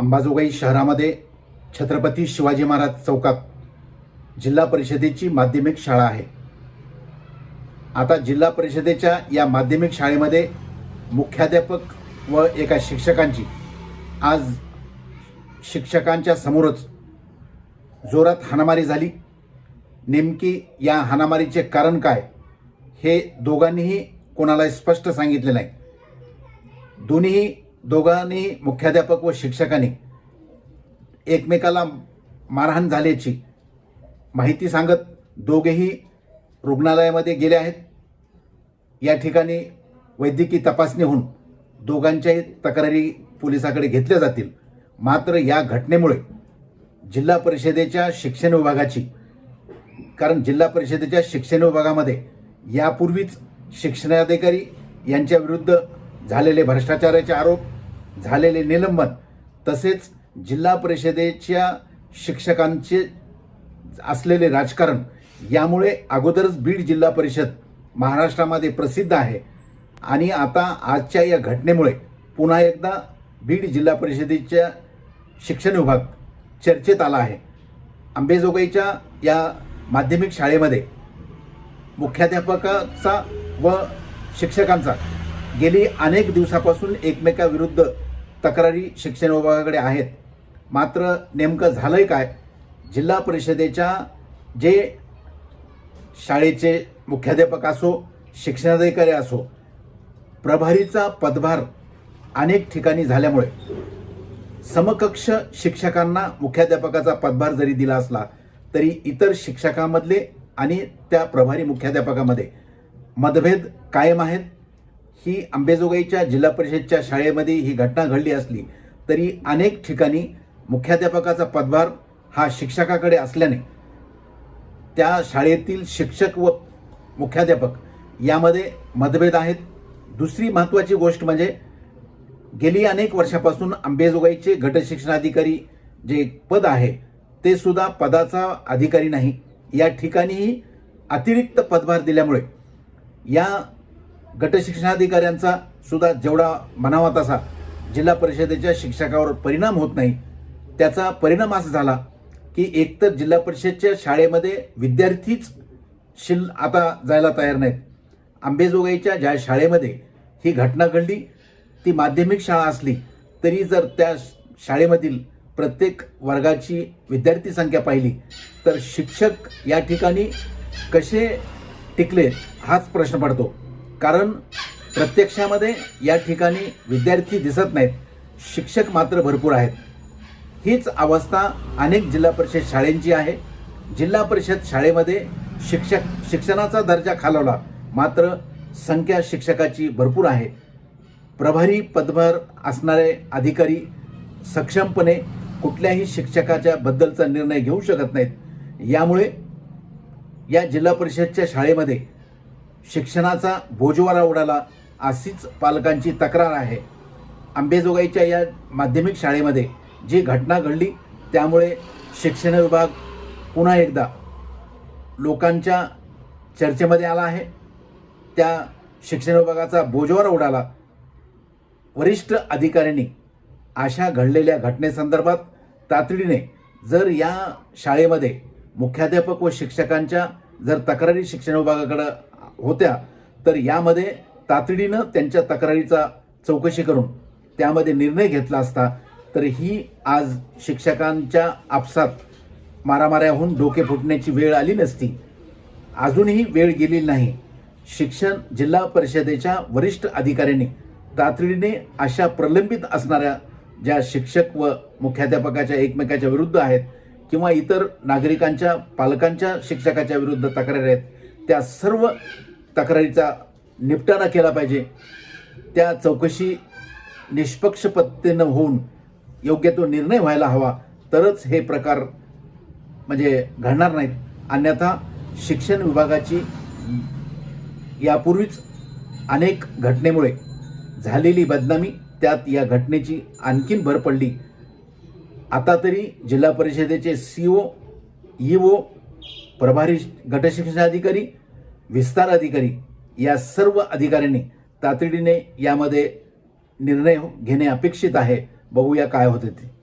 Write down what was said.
अंबाजोगाई शहरामध्ये छत्रपती शिवाजी महाराज चौकात जिल्हा परिषदेची माध्यमिक शाळा आहे. आता जिल्हा परिषदेच्या या माध्यमिक शाळेमध्ये मुख्याध्यापक व एका शिक्षकांची आज शिक्षकांच्या समोरच जोरात हाणामारी झाली. नेमकी या हाणामारीचे कारण काय हे दोघांनीही कोणाला स्पष्ट सांगितले नाही. दोन्हीही दोघांनी मुख्याध्यापक व शिक्षकांनी एकमेकाला मारहाण झाल्याची माहिती सांगत दोघेही रुग्णालयामध्ये गेले आहेत. या ठिकाणी वैद्यकीय तपासणी होऊन दोघांच्याही तक्रारी पोलिसाकडे घेतल्या जातील. मात्र या घटनेमुळे जिल्हा परिषदेच्या शिक्षण विभागाची कारण जिल्हा परिषदेच्या शिक्षण विभागामध्ये यापूर्वीच शिक्षणाधिकारी यांच्या विरुद्ध झालेले भ्रष्टाचाराचे आरोप झालेले निलंबन तसेच जिल्हा परिषदेच्या शिक्षकांचे असलेले राजकारण यामुळे अगोदरच बीड जिल्हा परिषद महाराष्ट्रामध्ये प्रसिद्ध आहे. आणि आता आजच्या या घटनेमुळे पुन्हा एकदा बीड जिल्हा परिषदेच्या शिक्षण विभाग चर्चेत आला आहे. आंबेजोगाईच्या या माध्यमिक शाळेमध्ये मुख्याध्यापकाचा व शिक्षकांचा गेली अनेक दिवसापासून एकमेकाविरुद्ध तक्रारी शिक्षण विभागाकडे आहेत. मात्र नेमकं झालं आहे काय? जिल्हा परिषदेच्या जे शाळेचे मुख्याध्यापक असो शिक्षणाधिकारी असो प्रभारीचा पदभार अनेक ठिकाणी झाल्यामुळे समकक्ष शिक्षकांना मुख्याध्यापकाचा पदभार जरी दिला असला तरी इतर शिक्षकांमधले आणि त्या प्रभारी मुख्याध्यापकामध्ये मतभेद कायम आहेत. ही अंबेजोगाईच्या जिल्हा परिषदच्या शाळेमध्ये ही घटना घडली असली तरी अनेक ठिकाणी मुख्याध्यापकाचा पदभार हा शिक्षकाकडे असल्याने त्या शाळेतील शिक्षक व मुख्याध्यापक यामध्ये मतभेद आहेत. दुसरी महत्त्वाची गोष्ट म्हणजे गेली अनेक वर्षापासून अंबेजोगाईचे गटशिक्षणाधिकारी जे पद आहे ते सुद्धा पदाचा अधिकारी नाही. या ठिकाणीही अतिरिक्त पदभार दिल्यामुळे या गटशिक्षणाधिकाऱ्यांचा सुद्धा जेवढा म्हणावा तसा जिल्हा परिषदेच्या शिक्षकावर परिणाम होत नाही त्याचा परिणाम असा झाला की एकतर जिल्हा परिषदच्या शाळेमध्ये विद्यार्थीच शिल आता जायला तयार नाहीत. आंबेजोगाईच्या ज्या शाळेमध्ये ही घटना घडली ती माध्यमिक शाळा असली तरी जर त्या शाळेमधील प्रत्येक वर्गाची विद्यार्थी संख्या पाहिली तर शिक्षक या ठिकाणी कसे टिकले हाच प्रश्न पडतो. कारण प्रत्यक्षामध्ये या ठिकाणी विद्यार्थी दिसत नाहीत. शिक्षक मात्र भरपूर आहेत. हीच अवस्था अनेक जिल्हा परिषद शाळेंची आहे. जिल्हा परिषद शाळेमध्ये शिक्षक शिक्षणाचा दर्जा खालवला. मात्र संख्या शिक्षकाची भरपूर आहे. प्रभारी पदभार असणारे अधिकारी सक्षमपणे कुठल्याही शिक्षकाच्या बद्दलचा निर्णय घेऊ शकत नाहीत. यामुळे या जिल्हा परिषदच्या शाळेमध्ये शिक्षणाचा बोजवारा उडाला अशीच पालकांची तक्रार आहे. आंबेजोगाईच्या या माध्यमिक शाळेमध्ये जी घटना घडली त्यामुळे शिक्षण विभाग पुन्हा एकदा लोकांच्या चर्चेमध्ये आला आहे. त्या शिक्षण विभागाचा बोजवारा उडाला. वरिष्ठ अधिकाऱ्यांनी अशा घडलेल्या घटनेसंदर्भात तातडीने जर या शाळेमध्ये मुख्याध्यापक व शिक्षकांच्या जर तक्रारी शिक्षण विभागाकडं होत्या तर यामध्ये तातडीनं त्यांच्या तक्रारीचा चौकशी करून त्यामध्ये निर्णय घेतला असता तर ही आज शिक्षकांच्या आपसात मारामाऱ्याहून डोके फुटण्याची वेळ आली नसती. अजूनही वेळ गेलेली नाही. शिक्षण जिल्हा परिषदेच्या वरिष्ठ अधिकाऱ्यांनी तातडीने अशा प्रलंबित असणाऱ्या ज्या शिक्षक व मुख्याध्यापकाच्या एकमेकाच्या विरुद्ध आहेत किंवा इतर नागरिकांच्या पालकांच्या शिक्षकाच्या विरुद्ध तक्रारी आहेत त्या सर्व तक्रारीचा निपटारा केला पाहिजे. त्या चौकशी निष्पक्षपत्तेनं होऊन योग्य तो निर्णय व्हायला हवा. तरच हे प्रकार म्हणजे घडणार नाहीत. अन्यथा शिक्षण विभागाची यापूर्वीच अनेक घटनेमुळे झालेली बदनामी त्यात या घटनेची आणखीन भर पडली. आता तरी जिल्हा परिषदेचे सी ओ ई ओ प्रभारी गटशिक्षणाधिकारी विस्तार अधिकारी या सर्व अधिकाऱ्यांनी तातडीने यामध्ये निर्णय घेणे अपेक्षित आहे. बघूया काय होते ते.